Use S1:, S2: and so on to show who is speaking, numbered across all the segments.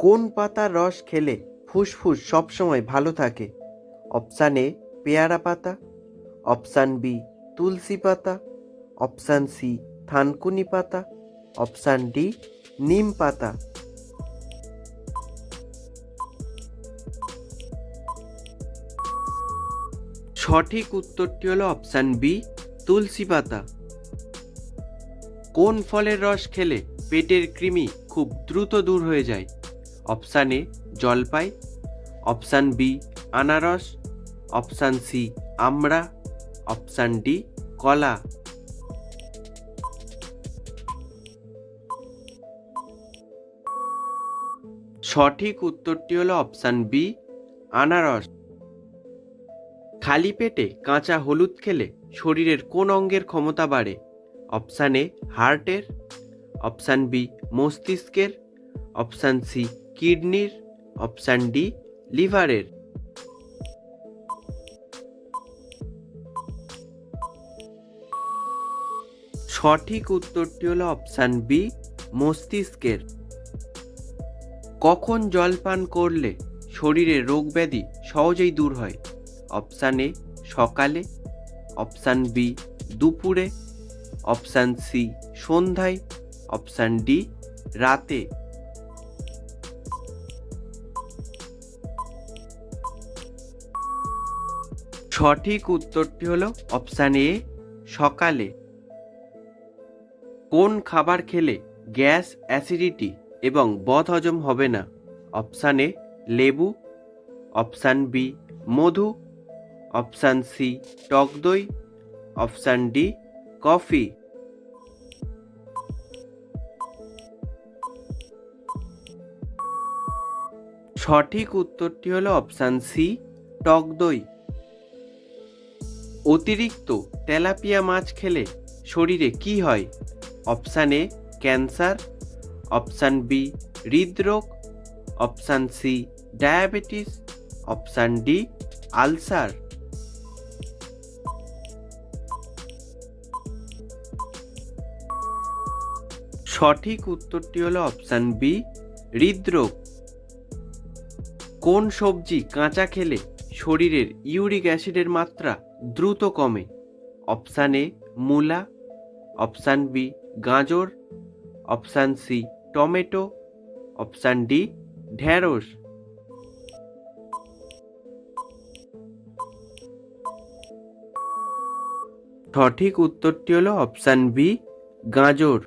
S1: কোন পাতার রস খেলে ফুসফুস সবসময় ভালো থাকে? অপশান এ, পেয়ারা পাতা। অপশান বি, তুলসী পাতা। অপশান সি, থানকুনি পাতা। অপশান ডি, নিম পাতা। সঠিক উত্তরটি হলো অপশান বি, তুলসী পাতা। কোন ফলের রস খেলে পেটের কৃমি খুব দ্রুত দূর হয়ে যায়? অপশান এ জলপাই অপশান বি আনারস অপশান সি আমড়া অপশান ডি কলা সঠিক উত্তরটি হলো অপশান বি আনারস খালি পেটে কাঁচা হলুদ খেলে শরীরের কোন অঙ্গের ক্ষমতা বাড়ে? অপশান এ হার্টের অপশান বি মস্তিষ্কের। অপশান সি কিডনির অপশান ডি, লিভারের। সঠিক উত্তরটি হলো অপশান বি, মস্তিষ্কের। কখন জল পান করলে শরীরে রোগ ব্যাধি সহজেই দূর হয়? অপশান এ, সকালে। অপশান বি, দুপুরে। অপশান সি, সন্ধ্যায়। অপশান ডি, রাতে। সঠিক উত্তরটি হলো অপশান এ সকালে। কোন খাবার খেলে গ্যাস, অ্যাসিডিটি এবং বদহজম হবে না? অপশান এ লেবু। অপশান বি মধু। অপশান সি টক দই। Option D coffee. সঠিক উত্তরটি হলো অপশান সি টক দই। অতিরিক্ত তেলাপিয়া মাছ খেলে শরীরে কি হয়? Option A, cancer, option B, হৃদরোগ, option C, diabetes, option D, ulcer. সঠিক উত্তরটি হলো অপশান বি, হৃদরোগ। কোন সবজি কাঁচা খেলে শরীরের ইউরিক অ্যাসিডের মাত্রা দ্রুত কমে। অপশান এ, মূলা। অপশান বি, গাজর। Option C, tomato. Option D ঢ্যাঁড়স সঠিক উত্তরটি হলো অপশান বি, গাজর।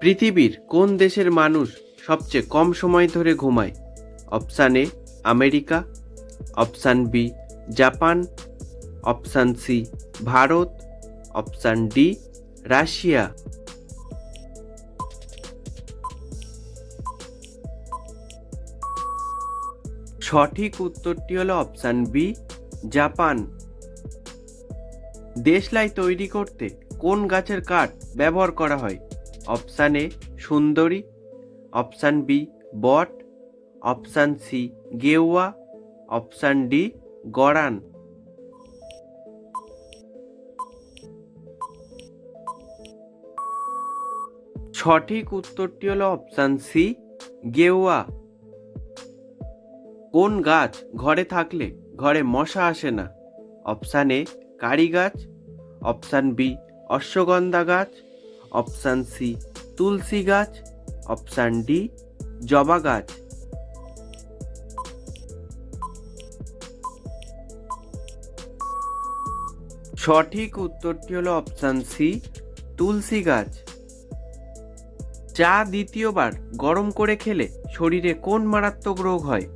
S1: পৃথিবীর কোন দেশের মানুষ সবচেয়ে কম সময় ধরে ঘুমায়? Option A, America. Option B, Japan. Option C, Bharat. Option D, Russia. সঠিক উত্তরটি হলো অপশান বি, জাপান। দেশলাই তৈরি করতে কোন গাছের কাঠ ব্যবহার করা হয়? অপশান এ, সুন্দরী। অপশান বি, বট। অপশান সি, গেওয়া। অপশান ডি, গড়ান। সঠিক উত্তরটি হলো অপশান সি, গেওয়া। কোন গাছ ঘরে থাকলে ঘরে মশা আসে না? অপশান এ, কারি গাছ। অপশান বি, অশ্বগন্ধা গাছ। অপশান সি, তুলসী গাছ। অপশান ডি, জবা গাছ। সঠিক উত্তরটি হলো অপশান সি তুলসী গাছ। চা দ্বিতীয়বার গরম করে খেলে শরীরে কোন মারাত্মক রোগ হয়?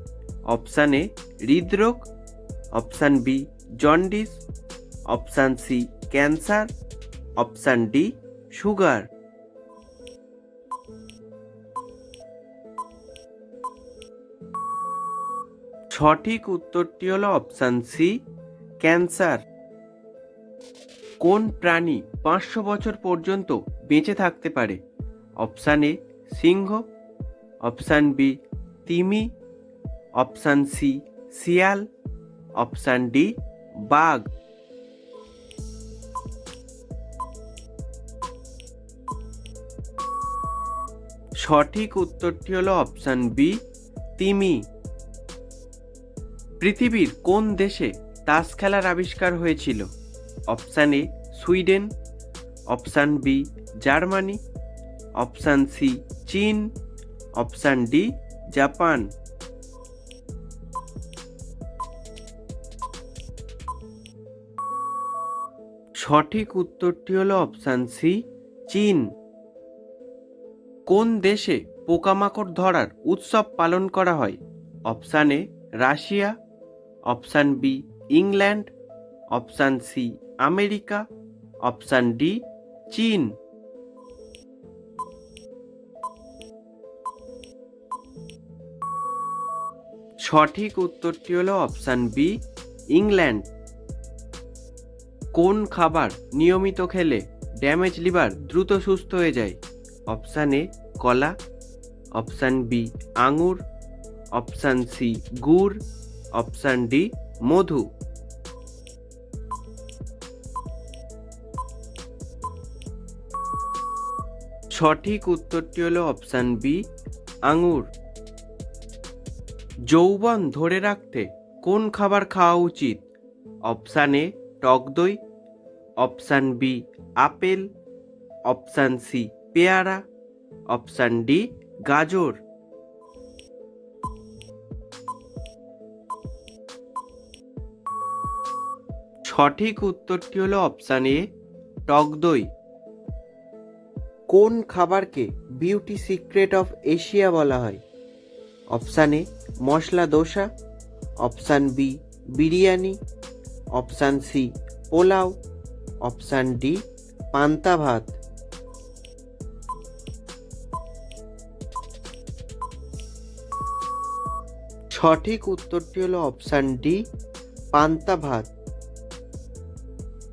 S1: অপশান এ হৃদরোগ। Option B jaundice option C cancer option D sugar সঠিক উত্তরটি হলো অপশান সি ক্যান্সার কোন প্রাণী পাঁচশো বছর পর্যন্ত বেঁচে থাকতে পারে? অপশান এ, সিংহ। অপশান বি, তিমি। অপশান সি, শিয়াল। অপশান ডি, বাঘ। সঠিক উত্তরটি হলো অপশান বি, তিমি। পৃথিবীর কোন দেশে তাস খেলার আবিষ্কার হয়েছিল? Option A Sweden, option B Germany, option C চীন, অপশান ডি জাপান। সঠিক উত্তরটি হলো অপশান সি চীন। কোন দেশে পোকামাকড় ধরার উৎসব পালন করা হয়? Option A Russia, option B England, option C America, option D, চীন। সঠিক উত্তরটি হলো অপশান বি, ইংল্যান্ড। কোন খাবার নিয়মিত খেলে ড্যামেজ লিভার দ্রুত সুস্থ হয়ে যায়? অপশান এ, কলা। অপশান বি, আঙুর। অপশান সি, গুড়। অপশান ডি, মধু। সঠিক উত্তরটি হলো অপশান বি আঙুর। যৌবন ধরে রাখতে কোন খাবার খাওয়া উচিত? অপশান এ টক দই। Option B apple. Option C পেয়ারা। অপশান ডি গাজর। সঠিক উত্তরটি হলো অপশান এ টক দই। কোন খাবারকে বিউটি সিক্রেট অফ এশিয়া বলা হয়? Option A, masala dosa, option B, biryani, option C, pulao, option D, পান্তা ভাত। সঠিক উত্তরটি হলো অপশান ডি, পান্তা ভাত।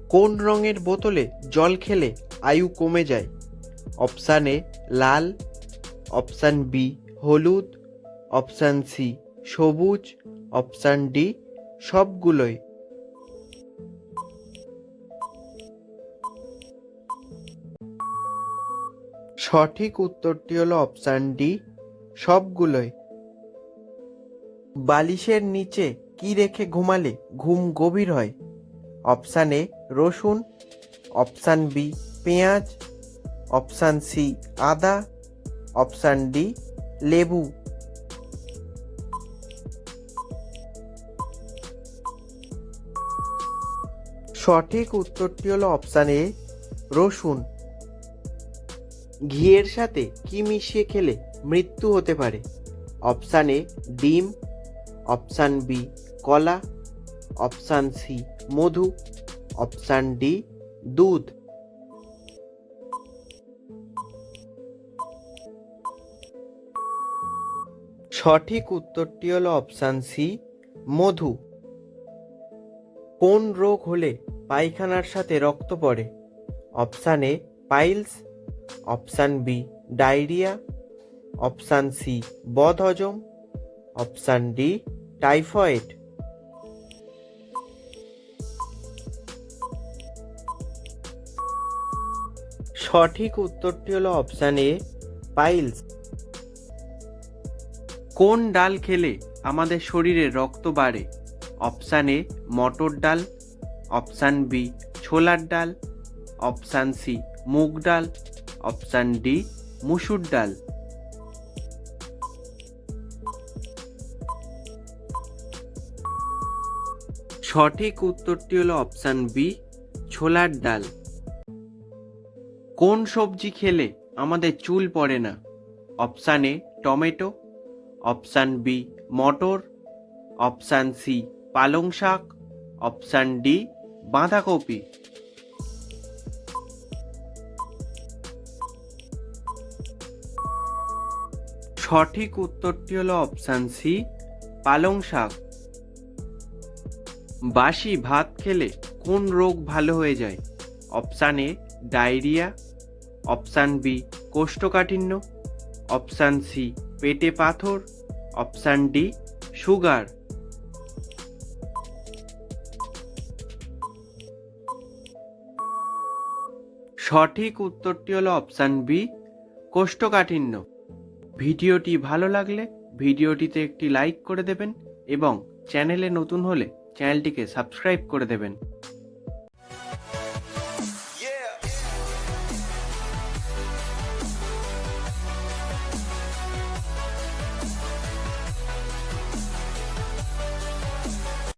S1: কোন রঙের বোতলে জল খেলে আয়ু কমে যায়? অপশান এ লাল, অপশান বি হলুদ, অপশান সি সবুজ, অপশান ডি সবগুলোই। সঠিক উত্তরটি হলো অপশান ডি সবগুলোই। বালিশের নিচে কি রেখে ঘুমালে ঘুম গভীর হয়? অপশান এ রসুন, অপশান বি পেঁয়াজ অপশান সি আদা, অপশান ডি লেবু। সঠিক উত্তরটি হলো অপশান এ, রসুন। ঘিয়ের সাথে কি মিশিয়ে খেলে মৃত্যু হতে পারে? অপশান এ, ডিম। অপশান বি, কলা। অপশান সি, মধু। অপশান ডি, দুধ। সঠিক উত্তরটি হলো অপশান সি মধু। কোন রোগ হলে পায়খানার সাথে রক্ত পড়ে? Option A piles option B diarrhoea option C বদহজম। অপশান ডি টাইফয়েড সঠিক উত্তরটি হলো অপশান এ পাইলস কোন ডাল খেলে আমাদের শরীরে রক্ত বাড়ে? অপশান এ, মটর ডাল, অপশান বি, ছোলার ডাল, অপশান সি, মুগ ডাল, অপশান ডি, মুসুর ডাল। সঠিক উত্তরটি হলো অপশান বি, ছোলার ডাল। কোন সবজি খেলে আমাদের চুল পড়ে না? Option A, tomato option B, motor. Option C, পালং শাক। অপশান ডি, বাঁধাকপি। সঠিক উত্তরটি হলো অপশান সি, পালং শাক। বাসি ভাত খেলে কোন রোগ ভালো হয়ে যায়? Option A, diarrhoea. Option B, কোষ্ঠকাঠিন্য। অপশান সি পেটে পাথর, অপশান ডি, সুগার। সঠিক উত্তরটি হলো অপশান বি, কোষ্ঠকাঠিন্য। ভিডিওটি ভালো লাগলে ভিডিওটিতে একটি লাইক করে দেবেন এবং চ্যানেলে নতুন হলে চ্যানেলটিকে সাবস্ক্রাইব করে দেবেন।